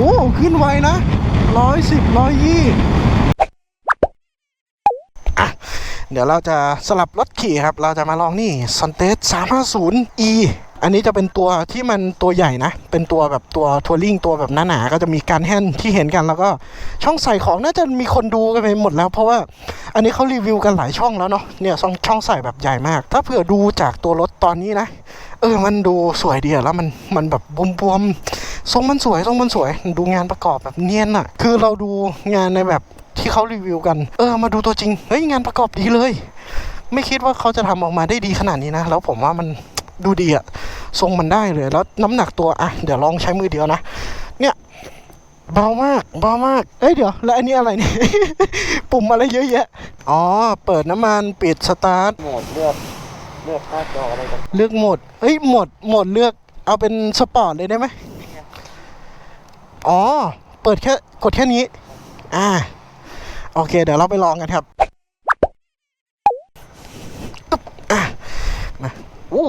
อ้ขึ้นไวนะร้อยสิบร้อยยี่อะเดี๋ยวเราจะสลับรถขี่ครับ เราจะมาลองนี่ s u n t e s 350 e อันนี้จะเป็นตัวที่มันตัวใหญ่นะ เป็นตัวแบบตัวทัวริงตัวแบบหนาๆก็จะมีการแฮนที่เห็นกันแล้วก็ช่องใส่ของน่าจะมีคนดูกันไปหมดแล้ว เพราะว่าอันนี้เขารีวิวกันหลายช่องแล้วเนาะเนี่ยช่องช่องใส่แบบใหญ่มาก ถ้าเผื่อดูจากตัวรถตอนนี้นะ เออมันดูสวยดีแล้วมันมันแบบบวมๆทรงมันสวยทรงมันสวยดูงานประกอบแบบเนียนอะคือเราดูงานในแบบที่เขารีวิวกัน เออ มาดูตัวจริง เฮ้ย งานประกอบดีเลย ไม่คิดว่าเขาจะทำออกมาได้ดีขนาดนี้นะ แล้วผมว่ามันดูดีอะ ทรงมันได้เลย แล้วน้ำหนักตัวอะเดี๋ยวลองใช้มือเดียวนะ เนี่ยเบามากเบามาก เอ้ยเดี๋ยว แล้วอันนี้อะไรเนี่ยปุ่มอะไรเยอะแยะ อ๋อ เปิดน้ำมันปิดสตาร์ทโหมดเลือกเลือกหน้าจออะไรกันเลือกโหมดเอ้ยโหมดโหมดเลือกเอาเป็นสปอร์ตเลยได้ไหมอ๋อ เปิดแค่กดแค่นี้ อ่า โอเค เดี๋ยวเราไปลองกันครับอึ๊บอะมาอู้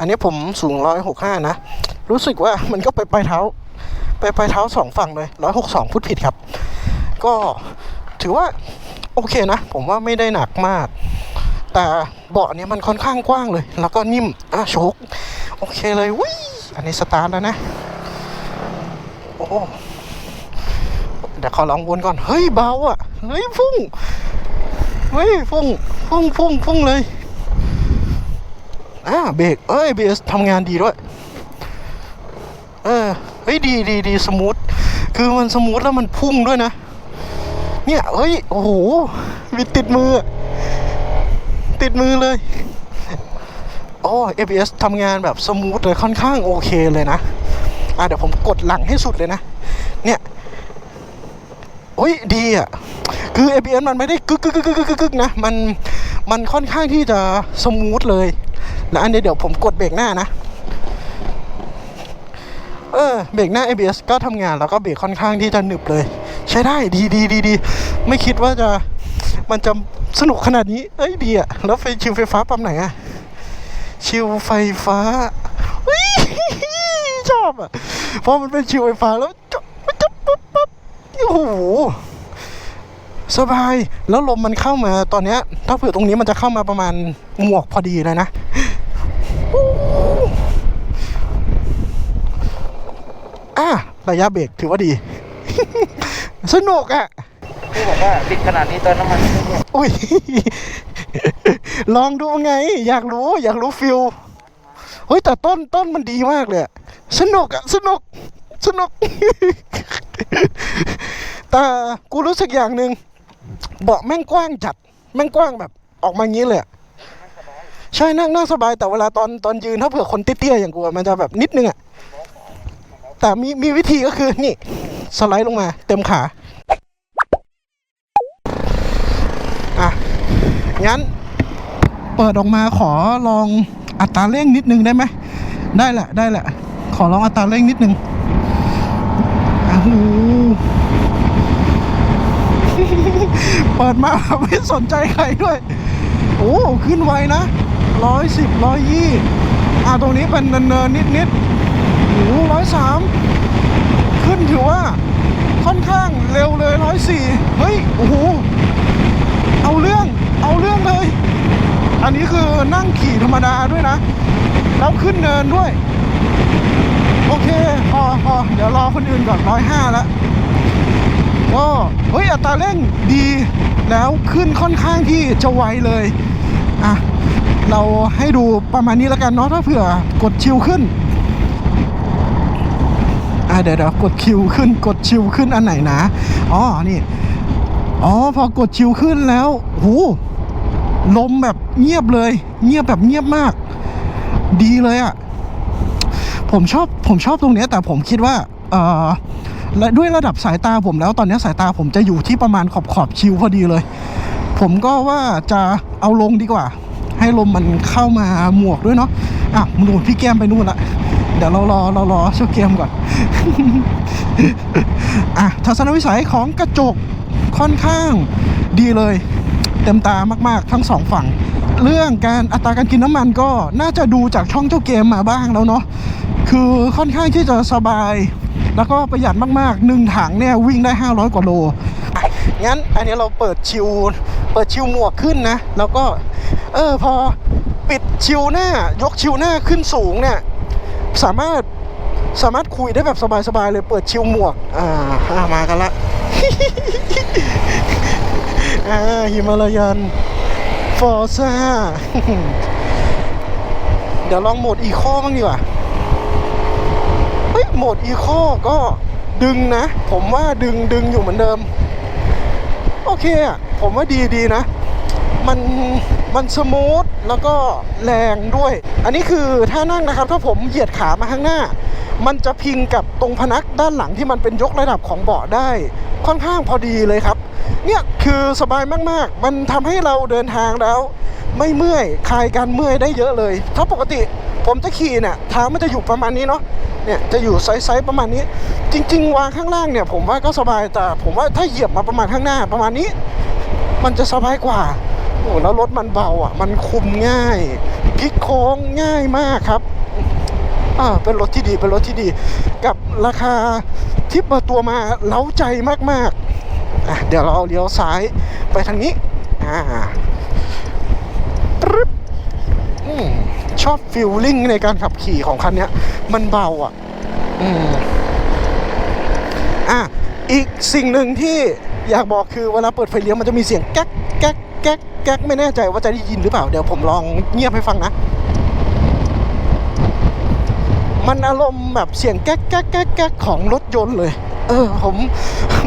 อันนี้ผมสูงร้อยหกห้านะ รู้สึกว่ามันก็ไปปลายเท้า ไปปลายเท้าสองฝั่งเลยร้อยหกสองพูดผิดครับ ก็ถือว่าโอเคนะ ผมว่าไม่ได้หนักมาก แต่เบาะเนี้ยมันค่อนข้างกว้างเลย แล้วก็นิ่มอะโชคโอเคเลยวิอันนี้สตาร์ทแล้วนะ โอ้เดี๋ยวขอลองวนก่อน เฮ้ยเบาอะ เฮ้ยพุ่ง เฮ้ยพุ่ง พุ่งพุ่งพุ่งเลย อ่าเบรกเอ้ยเบสทำงานดีด้วย เออเฮ้ยดีดีดีสมูทคือมันสมูทแล้วมันพุ่งด้วยนะ เนี่ยเฮ้ยโอ้โหวิดติดมือ ติดมือเลยโอ้ ABS ทำงานแบบสมูทเลยค่อนข้างโอเคเลยนะ อะเดี๋ยวผมกดหลังให้สุดเลยนะ เนี่ยโอ้ยดีอะ คือ ABS มันไม่ได้กึกกึกกึกกึกกึกกึกกึกนะ มัน มันค่อนข้างที่จะสมูทเลย แล้วอันนี้เดี๋ยวผมกดเบรกหน้านะ เออเบรกหน้า ABS ก็ทำงานแล้วก็เบรกค่อนข้างที่จะหนึบเลย ใช้ได้ดีดีดีดีไม่คิดว่าจะมันจะสนุกขนาดนี้ เอ้ยดีอะแล้วไฟชิวไฟฟ้าปั๊มไหนอะชิวไฟฟ้าชอบอะเพราะมันเป็นชิวไฟฟ้าแล้วจะจะปั๊บปั๊บโอ้โหสบายแล้วลมมันเข้ามาตอนเนี้ย ถ้าเผื่อตรงนี้มันจะเข้ามาประมาณหมวกพอดีเลยนะ อู้อะระยะเบรกถือว่าดี สนุกอะที่บอกว่าติดขนาดนี้เติมน้ำมันไม่ได้อุ้ย ลองดูไง อยากรู้ อยากรู้ฟิลเฮ้ยแต่ต้นต้นมันดีมากเลยอะสนุกอะสนุก สนุก แต่กูรู้สึกอย่างหนึ่งเบาะแม่งกว้างจัด แม่งกว้างแบบออกมางี้เลยอะ ใช่นั่งนั่งสบายแต่เวลาตอนตอนยืนถ้าเผื่อคนเตี้ยๆอย่างกูมันจะแบบนิดนึงอะแต่มีมีวิธีก็คือนี่ สไลด์ลงมา เต็มขาอะงั้น เปิดออกมาขอลองอัตราเร่งนิดนึงได้ไหมได้แหละได้แหละ ขอลองอัตราเร่งนิดนึงอ้าวหูเปิดมาไม่สนใจใครด้วย โอ้ ขึ้นไวนะ ร้อยสิบร้อยยี่อะตรงนี้เป็นเนินๆนิดๆโอ้ร้อยสามขึ้นถือว่าค่อนข้างเร็วเลยร้อยสี่เฮ้ย โอ้โห เอาเรื่อง เอาเรื่องเลย อันนี้คือนั่งขี่ธรรมดาด้วยนะ แล้วขึ้นเนินด้วย โอเค พอพอเดี๋ยวรอคนอื่นก่อนร้อยห้าแล้วก็เฮ้ย อัตราเร่งดี แล้วขึ้นค่อนข้างที่จะไวเลย อะ เราให้ดูประมาณนี้แล้วกันเนาะถ้าเผื่อกดชิวขึ้นอะเดี๋ยวเดี๋ยวกดคิวขึ้นกดชิวขึ้นอันไหนนะอ๋อนี่อ๋อพอกดชิวขึ้นแล้วหูลมแบบเงียบเลย เงียบแบบเงียบมาก ดีเลยอะ่ะผมชอบผมชอบตรงนี้แต่ผมคิดว่าเออและด้วยระดับสายตาผมแล้วตอนนี้สายตาผมจะอยู่ที่ประมาณขอบขอบชิวพอดีเลย ผมก็ว่าจะเอาลงดีกว่า ให้ลมมันเข้ามาหมวกด้วยเนาะอะนู่นพี่แก้มไปนู่นละเดี๋ยวเรารอเรารอช่วยเกมก่อนอะทัศนวิสัยของกระจกค่อนข้างดีเลย เต็มตามากๆ ทั้งสองฝั่ง เรื่องการอัตราการกินน้ำมันก็น่าจะดูจากช่องเจ้าเกมมาบ้างแล้วเนาะคือค่อนข้างที่จะสบาย แล้วก็ประหยัดมากๆหนึ่งถังเนี่ยวิ่งได้ 500 กว่าโล งั้นอันนี้เราเปิดชิว เปิดชิวหมวกขึ้นนะ แล้วก็ เออพอปิดชิวหน้ายกชิวหน้าขึ้นสูงเนี่ย สามารถสามารถคุยได้แบบสบายๆเลยเปิดชิวหมวก อ่าอามากันละอ่าฮิมาลายันฟอร์ซ่าเดี๋ยวลองโหมดอีโคบ้างดีกว่าเฮ้ยโหมดอีโคก็ดึงนะ ผมว่าดึงดึงอยู่เหมือนเดิม โอเคอะ ผมว่าดีดีนะ มันมันสมูทแล้วก็แรงด้วย อันนี้คือถ้านั่งนะครับ ถ้าผมเหยียดขามาข้างหน้า มันจะพิงกับตรงพนักด้านหลังที่มันเป็นยกระดับของเบาะได้ ค่อนข้างพอดีเลยครับ เนี่ยคือสบายมากๆ มันทำให้เราเดินทางแล้ว ไม่เมื่อยคลายการเมื่อยได้เยอะเลย ถ้าปกติผมจะขี่เนี่ยเท้ามันจะอยู่ประมาณนี้เนาะเนี่ยจะอยู่ไซส์ประมาณนี้ จริง ๆ วางข้างล่างเนี่ย ผมว่าก็สบายแต่ผมว่าถ้าเหยียบมาประมาณข้างหน้าประมาณนี้ มันจะสบายกว่า โอ้แล้วรถมันเบาอะ มันคุมง่ายพลิกโค้งง่ายมากครับอ่าเป็นรถที่ดีเป็นรถที่ดี กับราคาที่เปิดตัวมาเล้าใจมากๆอะเดี๋ยวเราเลี้ยวซ้ายไปทางนี้อ่าปึ๊บอืมชอบฟิลลิ่งในการขับขี่ของคันเนี้ยมันเบาอะ อืมอะ อีกสิ่งหนึ่งที่ อยากบอกคือเวลาเปิดไฟเลี้ยวมันจะมีเสียงแก๊กแก๊กแก๊กแก๊กไม่แน่ใจว่าจะได้ยินหรือเปล่า เดี๋ยวผมลองเงียบให้ฟังนะ มันอารมณ์แบบเสียงแก๊กแก๊กแก๊กแก๊กของรถยนต์เลย เออ ผม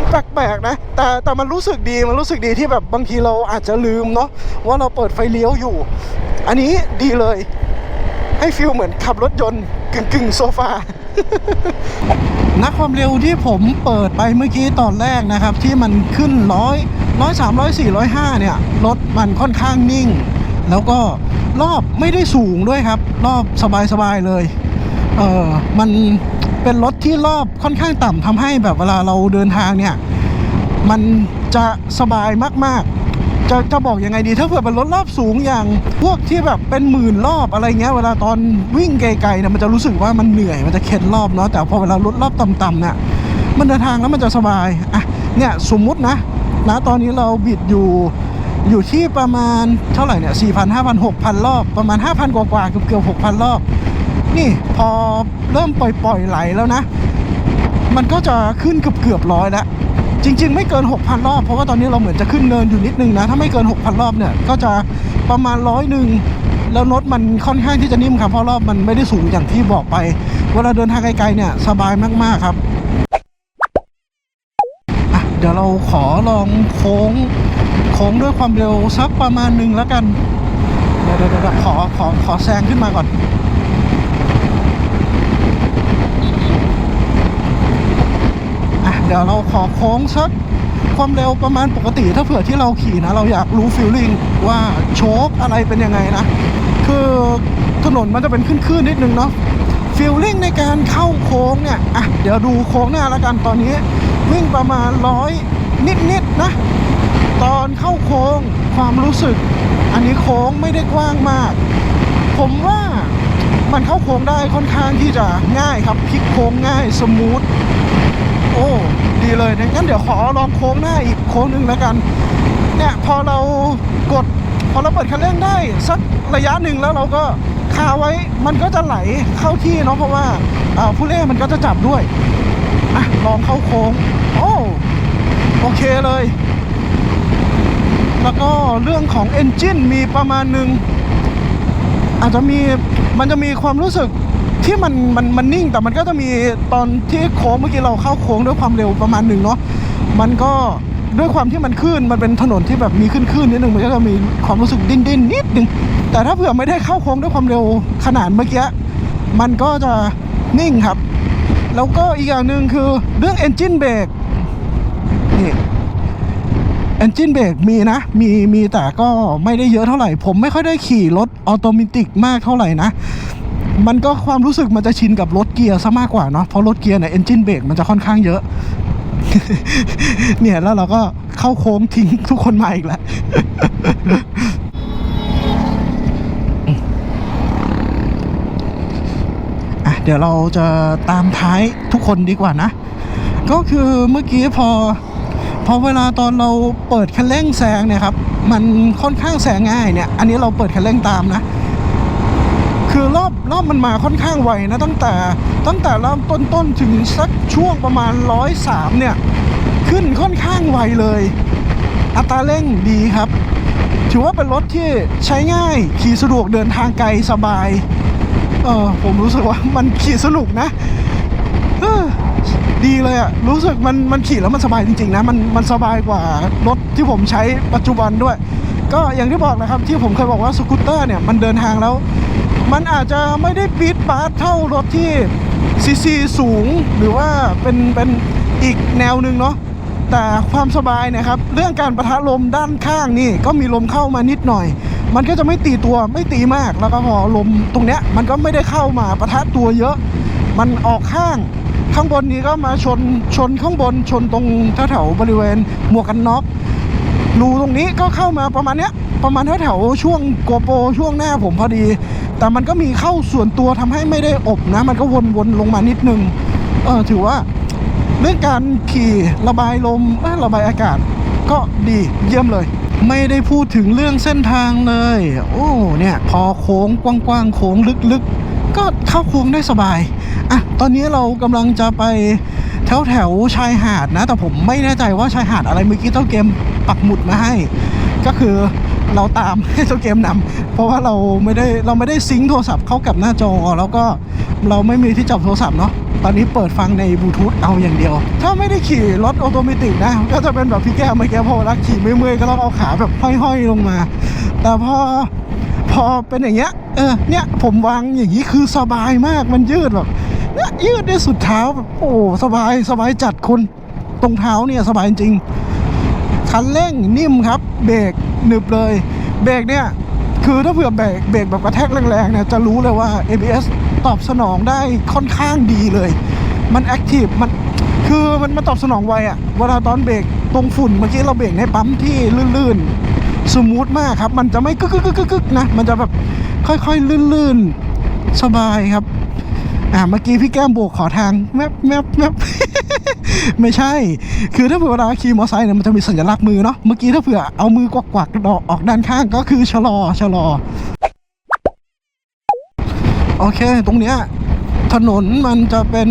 แปลกๆนะ แต่แต่มันรู้สึกดีมันรู้สึกดีที่แบบบางทีเราอาจจะลืมเนาะว่าเราเปิดไฟเลี้ยวอยู่ อันนี้ดีเลย ให้ฟีลเหมือนขับรถยนต์กึ่งกึ่งๆโซฟา นักความเร็วที่ผมเปิดไปเมื่อกี้ตอนแรกนะครับ ที่มันขึ้นร้อยร้อยสามร้อยสี่ร้อยห้าเนี่ยรถมันค่อนข้างนิ่ง แล้วก็รอบไม่ได้สูงด้วยครับ รอบสบายๆเลยเออมันเป็นรถที่รอบค่อนข้างต่ำทำให้แบบเวลาเราเดินทางเนี่ย มันจะสบายมากๆ จะจะบอกยังไงดี ถ้าเผื่อเป็นรถรอบสูงอย่างพวกที่แบบเป็นหมื่นรอบอะไรเงี้ย เวลาตอนวิ่งไกลๆเนี่ยมันจะรู้สึกว่ามันเหนื่อยมันจะเข็นรอบเนาะแต่พอเวลารถรอบต่ำๆเนี่ยมันเดินทางแล้วมันจะสบายอะเนี่ยสมมุตินะนะตอนนี้เราบิดอยู่อยู่ที่ประมาณเท่าไหร่เนี่ยสี่พันห้าพันหกพันรอบประมาณห้าพันกว่าๆเกือบเกือบหกพันรอบ นี่พอเริ่มปล่อยๆไหลแล้วนะ มันก็จะขึ้นเกือบเกือบร้อยแล้ว จริง ๆ ไม่เกิน 6,000 รอบ เพราะว่าตอนนี้เราเหมือนจะขึ้นเนินอยู่นิดนึงนะ ถ้าไม่เกิน 6,000 รอบเนี่ย ก็จะประมาณร้อยหนึ่งแล้วรถมันค่อนข้างที่จะนิ่มครับ เพราะรอบมันไม่ได้สูงอย่างที่บอกไป เวลาเดินทางไกลๆเนี่ยสบายมากๆครับเดี๋ยวเราขอลองโค้งโค้งด้วยความเร็วสักประมาณหนึ่งแล้วกันเดี๋ยวเดี๋ยวเดี๋ยวขอขอขอแซงขึ้นมาก่อน อะเดี๋ยวเราขอโค้งสักความเร็วประมาณปกติถ้าเผื่อที่เราขี่นะ เราอยากรู้ฟีลลิ่งว่าโชคอะไรเป็นยังไงนะ คือถนนมันจะเป็นขึ้นๆนิดนึงเนาะฟีลลิ่งในการเข้าโค้งเนี่ยอะเดี๋ยวดูโค้งหน้าล้วกันตอนนี้วิ่งประมาณร้อยนิดๆนะ ตอนเข้าโค้งความรู้สึก อันนี้โค้งไม่ได้กว้างมาก ผมว่ามันเข้าโค้งได้ค่อนข้างที่จะง่ายครับพลิกโค้งง่ายสมูทโอ้ เลยงั้นเดี๋ยวขอลองโค้งหน้าอีกโค้งหนึ่งแล้วกัน เนี่ยพอเรากดพอเราเปิดคันเร่งได้สักระยะหนึ่งแล้วเราก็คาไว้มันก็จะไหลเข้าที่เนาะเพราะว่าผู้เล่นมันก็จะจับด้วยอะลองเข้าโค้งโอ้โอเคเลย แล้วก็เรื่องของ Engine มีประมาณหนึ่งอาจจะมีมันจะมีความรู้สึก ที่มันมันมันนิ่งแต่มันก็จะมีตอนที่โค้งเมื่อกี้เราเข้าโค้งด้วยความเร็วประมาณหนึ่งเนาะมันก็ด้วยความที่มันขึ้นมันเป็นถนนที่แบบมีขึ้นขึ้นนิดนึงมันก็จะมีความรู้สึกดิ้นดิ้นนิดนึงแต่ถ้าเผื่อไม่ได้เข้าโค้งด้วยความเร็วขนาดเมื่อกี้มันก็จะนิ่งครับ แล้วก็อีกอย่างหนึ่งคือเรื่อง engine brake นี่ engine brake มีนะ มีมีแต่ก็ไม่ได้เยอะเท่าไหร่ ผมไม่ค่อยได้ขี่รถออโตเมติกมากเท่าไหร่นะ มันก็ความรู้สึกมันจะชินกับรถเกียร์ซะมากกว่าเนาะเพราะรถเกียร์เนี่ย engine brake มันจะค่อนข้างเยอะ เนี่ยแล้วเราก็เข้าโค้งทิ้งทุกคนมาอีกแล้วอะเดี๋ยวเราจะตามท้ายทุกคนดีกว่านะ ก็คือเมื่อกี้พอ พอเวลาตอนเราเปิดคันเร่งแซงเนี่ยครับ มันค่อนข้างแซงง่ายเนี่ย อันนี้เราเปิดคันเร่งตามนะ คือรอบรอบมันมาค่อนข้างไวนะตั้งแต่ตั้งแต่ริ่มต้นต้นถึงสักช่วงประมาณร้อยสามเนี่ยขึ้นค่อนข้างไวเลย อัตราเร่งดีครับ ถือว่าเป็นรถที่ใช้ง่ายขี่สะดวกเดินทางไกลสบายเออผมรู้สึกว่ามันขี่สนุกนะดีเลยอะรู้สึกมันมันขี่แล้วมันสบายจริงๆนะมันมันสบายกว่ารถที่ผมใช้ปัจจุบันด้วย ก็อย่างที่บอกนะครับที่ผมเคยบอกว่าสกูตเตอร์เนี่ยมันเดินทางแล้ว มันอาจจะไม่ได้ปี๊ดปาร์เท่ารถที่ซีซีสูงหรือว่าเป็นเป็นอีกแนวหนึ่งเนาะแต่ความสบายนะครับ เรื่องการประทะลมด้านข้างนี่ก็มีลมเข้ามานิดหน่อย มันก็จะไม่ตีตัวไม่ตีมากแล้วก็พอลมตรงเนี้ยมันก็ไม่ได้เข้ามาประทะตัวเยอะ มันออกข้างข้างบนนี้ก็มาชนชนข้างบนชนตรงแถวๆบริเวณหมวกกันน็อกรูตรงนี้ก็เข้ามาประมาณเนี้ย ประมาณแถวๆช่วงโกโปรช่วงหน้าผมพอดี แต่มันก็มีเข้าส่วนตัวทำให้ไม่ได้อบนะ มันก็วนๆลงมานิดนึงเออถือว่าเรื่องการขี่ระบายลมระบายอากาศ ก็ดีเยี่ยมเลย ไม่ได้พูดถึงเรื่องเส้นทางเลย โอ้เนี่ยพอโค้งกว้างๆโค้งลึกๆ ก็เข้าโค้งได้สบายอะตอนนี้เรากำลังจะไปแถวแถวๆชายหาดนะ แต่ผมไม่แน่ใจว่าชายหาดอะไรเมื่อกี้เจ้าเกมปักหมุดมาให้ ก็คือ เราตามให้เจ้าเกมนำเพราะว่าเราไม่ได้เราไม่ได้ซิงค์โทรศัพท์เข้ากับหน้าจอ แล้วก็เราไม่มีที่จับโทรศัพท์เนาะตอนนี้เปิดฟังในบลูทูธเอาอย่างเดียว ถ้าไม่ได้ขี่รถออโตเมติกนะ ก็จะเป็นแบบพี่แก้วเมื่อกี้พอเวลาขี่เมื่อยๆก็ต้องเอาขาแบบห้อยๆลงมา แต่พอพอเป็นอย่างเงี้ยเออเนี่ยผมวางอย่างนี้คือสบายมากมันยืดแบบเนี่ยยืดได้สุดเท้าแบบโอ้สบายสบายจัดคุณตรงเท้าเนี่ยสบายจริงคันเร่งนิ่มครับ เบรก หนึบเลย เบรกเนี่ย คือถ้าเผื่อเบรกเบรกแบบกระแทกแรงๆเนี่ยจะรู้เลยว่า ABS ตอบสนองได้ค่อนข้างดีเลย มันแอคทีฟมันคือมันมาตอบสนองไวอะเวลาตอนเบรกตรงฝุ่นเมื่อกี้เราเบรกในปั๊มที่ลื่นๆ สมูทมากครับ มันจะไม่กึกกึกกึกกึกกึกนะ มันจะแบบค่อยๆ ลื่นๆ สบายครับ อ่าเมื่อกี้พี่แก้มโบกขอทางแมบแมบแมบไม่ใช่ คือถ้าเผื่อเวลาขี่มอเตอร์ไซค์เนี่ยมันจะมีสัญลักษณ์มือเนาะเมื่อกี้ถ้าเผื่อเอามือกวักๆออกด้านข้างก็คือชะลอชะลอ โอเค ตรงเนี้ยถนนมันจะเป็น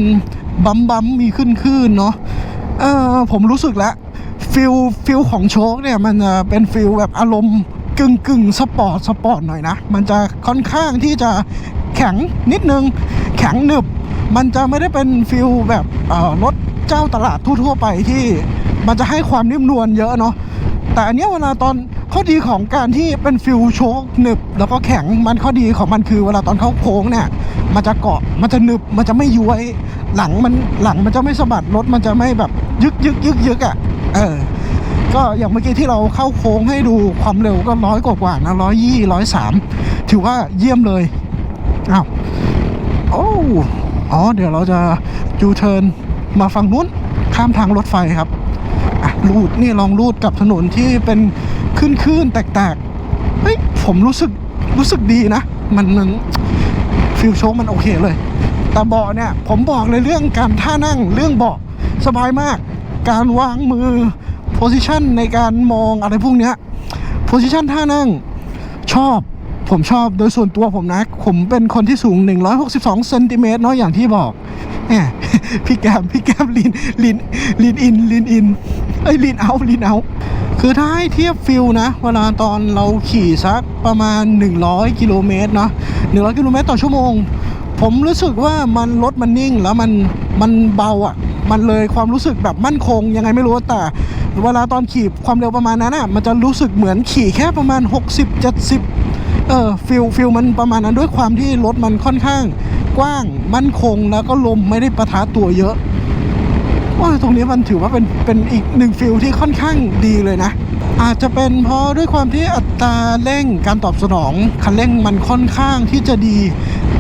บัมบัมมีขึ้นขึ้นเนาะเออผมรู้สึกแล้วฟิลฟิลของโชคเนี่ยมันจะเป็นฟิลแบบอารมณ์กึ่งกึ่งสปอร์ตสปอร์ตหน่อยนะ มันจะค่อนข้างที่จะแข็งนิดนึง ข็งหนึบ มันจะไม่ได้เป็นฟิลแบบรถเจ้าตลาดทั่วๆไปที่มันจะให้ความนิ่มนวลเยอะเนาะแต่อันนี้เวลาตอนข้อดีของการที่เป็นฟิลโชคหนึบ แล้วก็แข็งมันข้อดีของมันคือเวลาตอนเข้าโค้งเนี่ย มันจะเกาะมันจะหนึบมันจะไม่ย้วย หลังมันหลังมันจะไม่สะบัดรถมันจะไม่แบบยึกยึกยึกยึกอะเออก็อย่างเมื่อกี้ที่เราเข้าโค้งให้ดูความเร็วก็ร้อยกว่าๆนะร้อยยี่ร้อยสามถือว่าเยี่ยมเลยอ้าว โอ้อ๋อ เดี๋ยวเราจะจูเทิร์นมาฝั่งนู้น ข้ามทางรถไฟครับอะรูดนี่ลองรูดกับถนนที่เป็นขึ้นขึ้นๆแตกๆเฮ้ยผมรู้สึกรู้สึกดีนะ มันมันฟิลโชคมันโอเคเลย แต่เบาะเนี่ย ผมบอกเลยเรื่องการท่านั่งเรื่องเบาะสบายมาก การวางมือโพสิชันในการมองอะไรพวกเนี้ยโพสิชันท่านั่งชอบ ผมชอบโดยส่วนตัวผมนะ ผมเป็นคนที่สูง 162เซนติเมตรเนาะอย่างที่บอกแหมพี่แกมพี่แกมลีนลีนลีนอินลีนอินเอ้ลีนเอาลีนเอาคือถ้าให้เทียบฟิลนะ เวลาตอนเราขี่สักประมาณ 100 กิโลเมตรเนาะ100 กิโลเมตรต่อชั่วโมง ผมรู้สึกว่ามันรถมันนิ่งแล้วมันมันเบาอะ มันเลยความรู้สึกแบบมั่นคง ยังไงไม่รู้แต่ เวลาตอนขี่ความเร็วประมาณนั้นอะมันจะรู้สึกเหมือนขี่แค่ประมาณ 60 70เออฟิลฟิลมันประมาณนั้นด้วยความที่รถมันค่อนข้างกว้างมั่นคงแล้วก็ลมไม่ได้ประทะตัวเยอะว่าตรงนี้มันถือว่าเป็นเป็นอีกหนึ่งฟิลที่ค่อนข้างดีเลยนะ อาจจะเป็นเพราะด้วยความที่อัตราเร่งการตอบสนองคันเร่งมันค่อนข้างที่จะดี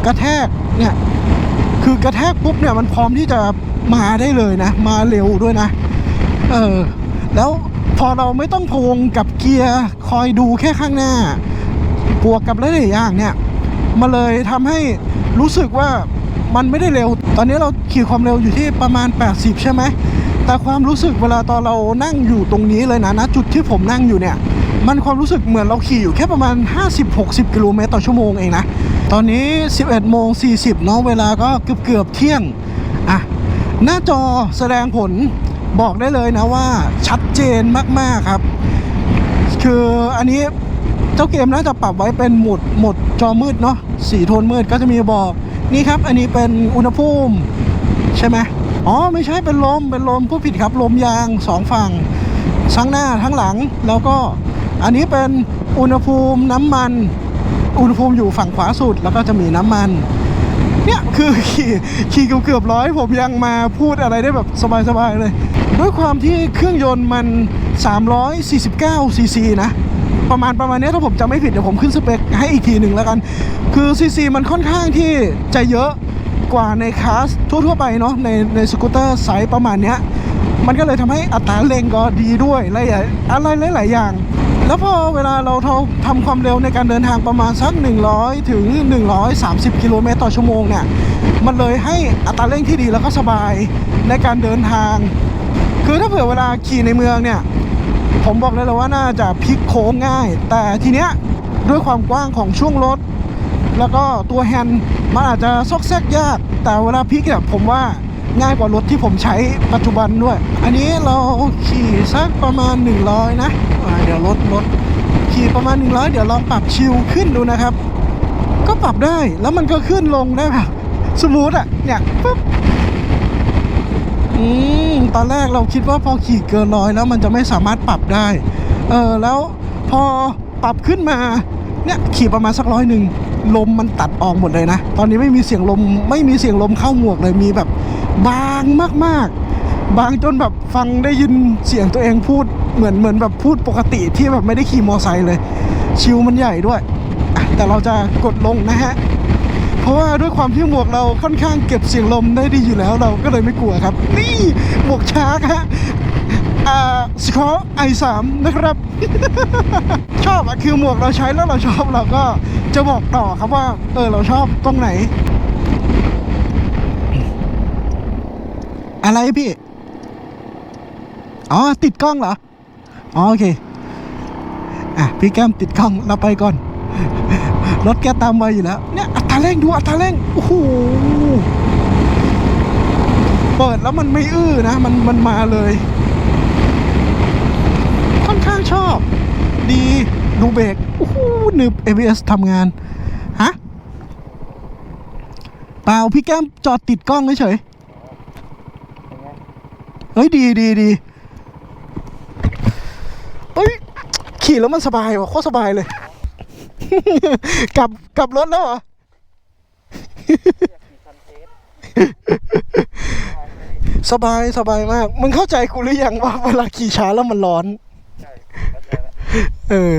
กระแทกเนี่ยคือกระแทกปุ๊บเนี่ยมันพร้อมที่จะมาได้เลยนะ มาเร็วด้วยนะ เออ แล้วพอเราไม่ต้องพวงกับเกียร์คอยดูแค่ข้างหน้า บวกกับหลายๆอย่างเนี่ยมาเลยทำให้รู้สึกว่ามันไม่ได้เร็ว ตอนนี้เราขี่ความเร็วอยู่ที่ประมาณ 80 ใช่ไหม แต่ความรู้สึกเวลาตอนเรานั่งอยู่ตรงนี้เลยนะนะจุดที่ผมนั่งอยู่เนี่ย มันความรู้สึกเหมือนเราขี่อยู่แค่ประมาณ 50-60 กิโลเมตรต่อชั่วโมงเองนะ ตอนนี้ 11โมง40เนาะเวลาก็เกือบเกือบเที่ยง อะ หน้าจอแสดงผลบอกได้เลยนะว่าชัดเจนมากๆครับ คืออันนี้ เจ้าเกมน่าจะปรับไว้เป็นหมดหมดจอมืดเนาะสีโทนมืดก็จะมีบอกนี่ครับ อันนี้เป็นอุณหภูมิใช่ไหมอ๋อไม่ใช่เป็นลมเป็นลมผู้ผิดครับลมยางสองฝั่งทั้งหน้าทั้งหลังแล้วก็อันนี้เป็นอุณหภูมิน้ำมัน อุณหภูมิอยู่ฝั่งขวาสุดแล้วก็จะมีน้ำมันเนี่ยคือขี่ขี่เกือบเกือบร้อยผมยังมาพูดอะไรได้แบบสบายๆเลย ด้วยความที่เครื่องยนต์มัน 349ซีซีนะ ประมาณประมาณนี้ถ้าผมจำไม่ผิดเดี๋ยวผมขึ้นสเปคให้อีกทีหนึ่งแล้วกัน คือซีซีมันค่อนข้างที่จะเยอะกว่าในคลาสทั่วๆไปเนาะในในสกูตเตอร์ไซส์ประมาณเนี้ยมันก็เลยทำให้อัตราเร่งก็ดีด้วยอะไรอย่างอะไรหลาย ๆ อย่าง แล้วพอเวลาเราทำความเร็วในการเดินทางประมาณสัก 100 ถึง 130 กิโลเมตรต่อชั่วโมงเนี่ย มันเลยให้อัตราเร่งที่ดีแล้วก็สบายในการเดินทาง คือถ้าเผื่อเวลาขี่ในเมืองเนี่ย ผมบอกเลยเลยว่าน่าจะพลิกโค้งง่าย แต่ทีเนี้ยด้วยความกว้างของช่วงรถ แล้วก็ตัวแฮนด์มันอาจจะซอกแซกยาก แต่เวลาพลิกเนี่ยผมว่าง่ายกว่ารถที่ผมใช้ปัจจุบันด้วย อันนี้เราขี่สักประมาณ 100 นะอ่าเดี๋ยวรถรถขี่ประมาณ 100 เดี๋ยวลองปรับชิลขึ้นดูนะครับ ก็ปรับได้แล้วมันก็ขึ้นลงได้แบบสมูทอะเนี่ยปุ๊บ มตอนแรกเราคิดว่าพอขี่เกินร้อยแล้วมันจะไม่สามารถปรับได้ เออแล้วพอปรับขึ้นมาเนี่ยขี่ประมาณสักร้อยหนึ่งลมมันตัดออกหมดเลยนะ ตอนนี้ไม่มีเสียงลมไม่มีเสียงลมเข้าหมวกเลยมีแบบบางมากๆ บางจนแบบฟังได้ยินเสียงตัวเองพูดเหมือนเหมือนแบบพูดปกติที่แบบไม่ได้ขี่มอไซค์เลย ชิวมันใหญ่ด้วย แต่เราจะกดลงนะฮะ เพราะว่าด้วยความที่หมวกเราค่อนข้างเก็บเสียงลมได้ดีอยู่แล้วเราก็เลยไม่กลัวครับ นี่หมวกชาร์กฮะอ่าสกอไอสามนะครับ ชอบอะคือหมวกเราใช้แล้วเราชอบเราก็จะบอกต่อครับว่า เออเราชอบตรงไหน อะไรพี่ อ๋อ ติดกล้องเหรอ อ๋อ โอเค อะ พี่แก้มติดกล้องเราไปก่อน รถแกตามไวอยู่แล้ว เนี่ยอัตราเร่งดูอัตราเร่ง โอ้โห เปิดแล้วมันไม่อื้อนะ มันมันมาเลย ค่อนข้างชอบ ดีดูเบรกโอ้โหหนึบ ABS ทำงาน ฮะ เปล่าพี่แก้มจอดติดกล้องเฉยเฮ้ย ดีดีดีเฮ้ย ขี่แล้วมันสบายว่ะโคตรสบายเลย กลับกลับรถแล้วเหรอ สบายสบายมาก มึงเข้าใจกูหรือยังว่าเวลาขี่ช้าแล้วมันร้อนใช่เข้าใจแล้วเออ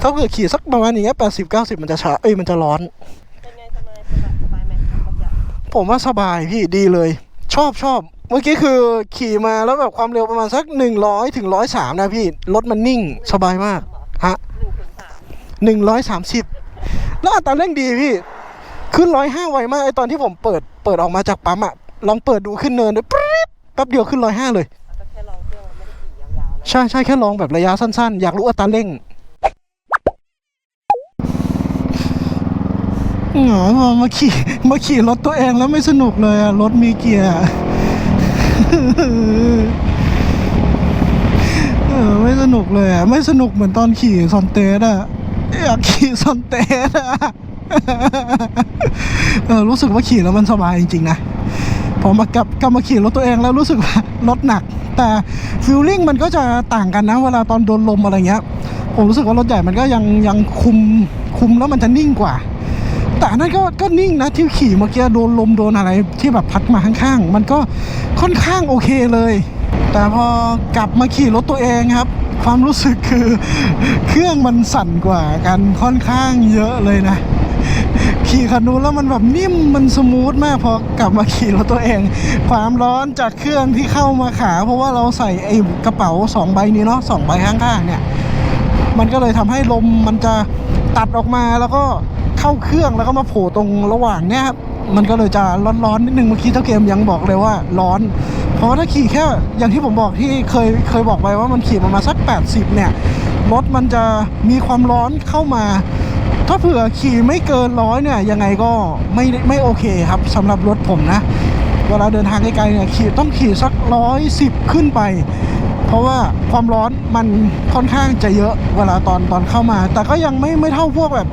ถ้าเกิดขี่สักประมาณอย่างเงี้ยแปดสิบเก้าสิบมันจะช้า เอ้ยมันจะร้อน เป็นไงสบายสบายสบายไหมครับเมื่อกี้ผมว่าสบายพี่ดีเลย ชอบชอบ เมื่อกี้คือขี่มาแล้วแบบความเร็วประมาณสักหนึ่งร้อยถึงร้อยสามนะพี่ รถมันนิ่ง สบายมาก ฮะหนึ่งถึงสาม หนึ่งร้อยสามสิบแล้วอัตราเร่งดีพี่ ขึ้นร้อยห้าไวมากไอตอนที่ผมเปิดเปิดออกมาจากปั๊มอะลองเปิดดูขึ้นเนินด้วยปรี๊ดแป๊บเดียวขึ้นร้อยห้าเลยแล้วก็แค่ลองเครื่องไม่ได้ขี่ยาวๆนะใช่ใช่แค่ลองแบบระยะสั้นๆ อยากรู้อัตราเร่งเหงอพอมาขี่มาขี่รถตัวเองแล้วไม่สนุกเลยอะรถมีเกียร์เออไม่สนุกเลยอะไม่สนุกเหมือนตอนขี่ซอนเตสอะ อยากขี่ซอนเตสอะเออรู้สึกว่าขี่แล้วมันสบายจริงๆนะพอมากับกลับมาขี่รถตัวเองแล้วรู้สึกว่ารถหนัก แต่ฟิลลิ่งมันก็จะต่างกันนะ เวลาตอนโดนลมอะไรเงี้ย ผมรู้สึกว่ารถใหญ่มันก็ยังยังคุมคุมแล้วมันจะนิ่งกว่า แต่นนั้นก็ก็นิ่งนะที่ขี่เมื่อกี้โดนลมโดนอะไรที่แบบพัดมาข้างๆ มันก็ค่อนข้างโอเคเลย แต่พอกลับมาขี่รถตัวเองครับ ความรู้สึกคือเครื่องมันสั่นกว่ากันค่อนข้างเยอะเลยนะ ขี่คันนู้นแล้วมันแบบนิ่มมันสมูทมากพอกลับมาขี่รถตัวเอง ความร้อนจากเครื่องที่เข้ามาขา เพราะว่าเราใส่ไอ้กระเป๋าสองใบนี้เนาะสองใบข้างๆเนี่ย มันก็เลยทำให้ลมมันจะตัดออกมาแล้วก็เข้าเครื่องแล้วก็มาโผล่ตรงระหว่างเนี่ยครับมันก็เลยจะร้อนๆนิดนึงเมื่อกี้เจ้าเกมยังบอกเลยว่าร้อน เพราะว่าถ้าขี่แค่อย่างที่ผมบอกที่เคยเคยบอกไปว่ามันขี่ประมาณสัก 80 เนี่ยรถมันจะมีความร้อนเข้ามา ถ้าเผื่อขี่ไม่เกินร้อยเนี่ยยังไงก็ไม่ไม่โอเคครับสำหรับรถผมนะ เวลาเดินทางไกลๆเนี่ยขี่ต้องขี่สักร้อยสิบขึ้นไป เพราะว่าความร้อนมันค่อนข้างจะเยอะเวลาตอนตอนเข้ามา แต่ก็ยังไม่ไม่เท่าพวกแบบ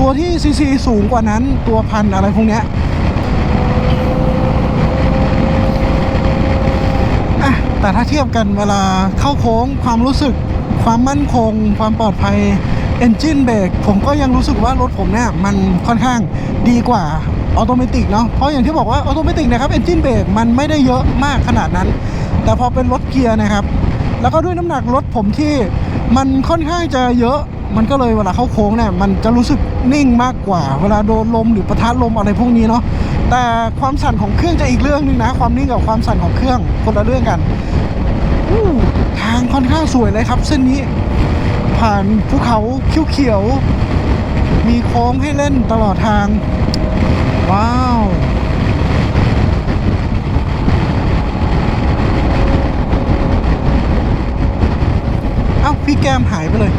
ตัวที่ซีซีสูงกว่านั้นตัวพันอะไรพวกเนี้ยอะ แต่ถ้าเทียบกันเวลาเข้าโค้งความรู้สึกความมั่นคง ความปลอดภัย Engine Brake ผมก็ยังรู้สึกว่ารถผมเนี่ยมันค่อนข้างดีกว่าออโตเมติกเนาะเพราะอย่างที่บอกว่าออโตเมติกนะครับ Engine Brake มันไม่ได้เยอะมากขนาดนั้น แต่พอเป็นรถเกียร์นะครับ แล้วก็ด้วยน้ำหนักรถผมที่มันค่อนข้างจะเยอะมันก็เลยเวลาเข้าโค้งเนี่ยมันจะรู้สึกนิ่งมากกว่า เวลาโดนลมหรือประทะลมอะไรพวกนี้เนาะ แต่ความสั่นของเครื่องจะอีกเรื่องหนึงนะ ความนิ่งกับความสั่นของเครื่องคนละเรื่องกันทางค่อนข้างสวยเลยครับ เส้นนี้ ผ่านภูเขาเขียวๆมีโค้งให้เล่นตลอดทาง ว้าวเอ้าพี่แก้มหายไปเลย